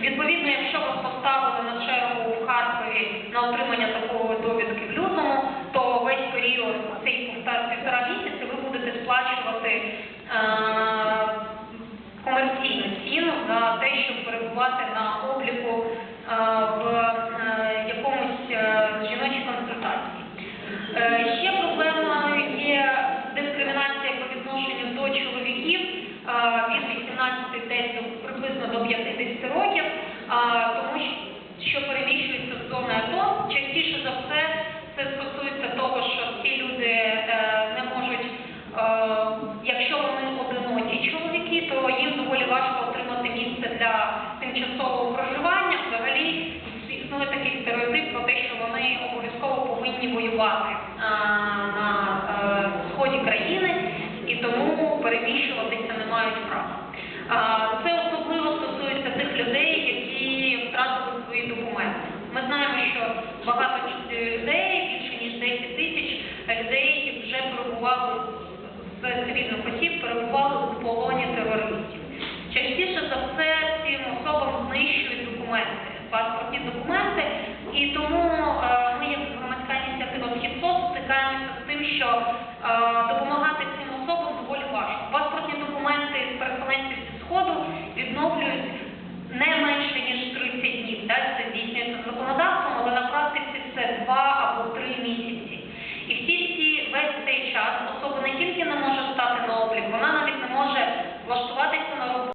Відповідно, якщо вас поставили на чергу в Харкові на отримання такої довідки в лютому, то весь період цей півтора, місяці ви будете сплачувати е, комерційну ціну за те, щоб перебувати на обліку е, в е, якомусь жіночій консультації. Ще проблемою є дискримінація по відношенню до чоловіків від 18 десь приблизно до 50 років, тому що- переміщуються в зони АТО. Частіше за все це стосується того, що ці люди е, не можуть, е, якщо вони одинокі чоловіки, то їм доволі важко отримати місце для тимчасового проживання. Взагалі існує такий стереотип про те, що вони обов'язково повинні воювати на е, сході країни і тому переміщуватися не мають права. Це людей, більше ніж 10 тисяч людей вже перебували з цивільних осіб, перебували в полоні терористів. Частіше за все цим особам знищують документи, паспортні документи, і тому е, ми, як громадська ініціатива «Східсос», стикаємося з тим, що е, допомагаємо